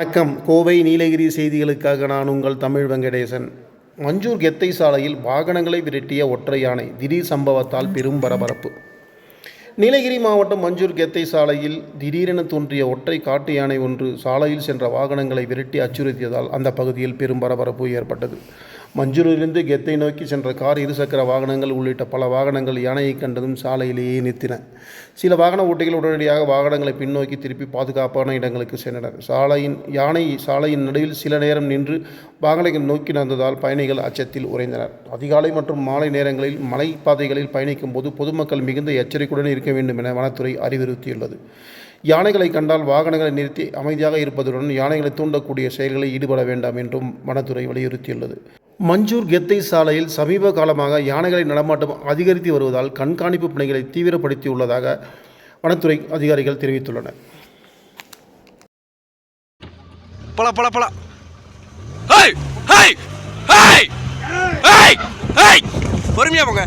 வணக்கம். கோவை நீலகிரி செய்திகளுக்காக நான் உங்கள் தமிழ் வெங்கடேசன். மஞ்சூர் கெத்தை சாலையில் வாகனங்களை விரட்டிய ஒற்றை யானை திடீர் சம்பவத்தால் பெரும் பரபரப்பு. நீலகிரி மாவட்டம் மஞ்சூர் கெத்தை சாலையில் திடீரென தோன்றிய ஒற்றை காட்டு யானை ஒன்று சாலையில் சென்ற வாகனங்களை விரட்டி அச்சுறுத்தியதால் அந்த பகுதியில் பெரும் பரபரப்பு ஏற்பட்டது. மஞ்சூரிலிருந்து கெத்தை நோக்கி சென்ற கார் இருசக்கர வாகனங்கள் உள்ளிட்ட பல வாகனங்கள் யானையை கண்டதும் சாலையிலேயே நிறுத்தின சில வாகன ஓட்டிகள் உடனடியாக வாகனங்களை பின்னோக்கி திருப்பி பாதுகாப்பான இடங்களுக்கு சென்றனர். சாலையின் யானை சாலையின் நடுவில் சில நேரம் நின்று வாகனங்கள் நோக்கி நடந்ததால் பயணிகள் அச்சத்தில் உறைந்தனர். அதிகாலை மற்றும் மாலை நேரங்களில் மலைப்பாதைகளில் பயணிக்கும் போது பொதுமக்கள் மிகுந்த எச்சரிக்கையுடன் இருக்க வேண்டும் என வனத்துறை அறிவுறுத்தியுள்ளது. யானைகளை கண்டால் வாகனங்களை நிறுத்தி அமைதியாக இருப்பதுடன் யானைகளை தூண்டக்கூடிய செயல்களில் ஈடுபட வேண்டாம் என்றும் வனத்துறை வலியுறுத்தியுள்ளது. மஞ்சூர் கெத்தை சாலையில் சமீப காலமாக யானைகளின் நடமாட்டம் அதிகரித்து வருவதால் கண்காணிப்பு பணிகளை தீவிரப்படுத்தியுள்ளதாக வனத்துறை அதிகாரிகள் தெரிவித்துள்ளனர். பல பல பல. பொறுமையா போங்க.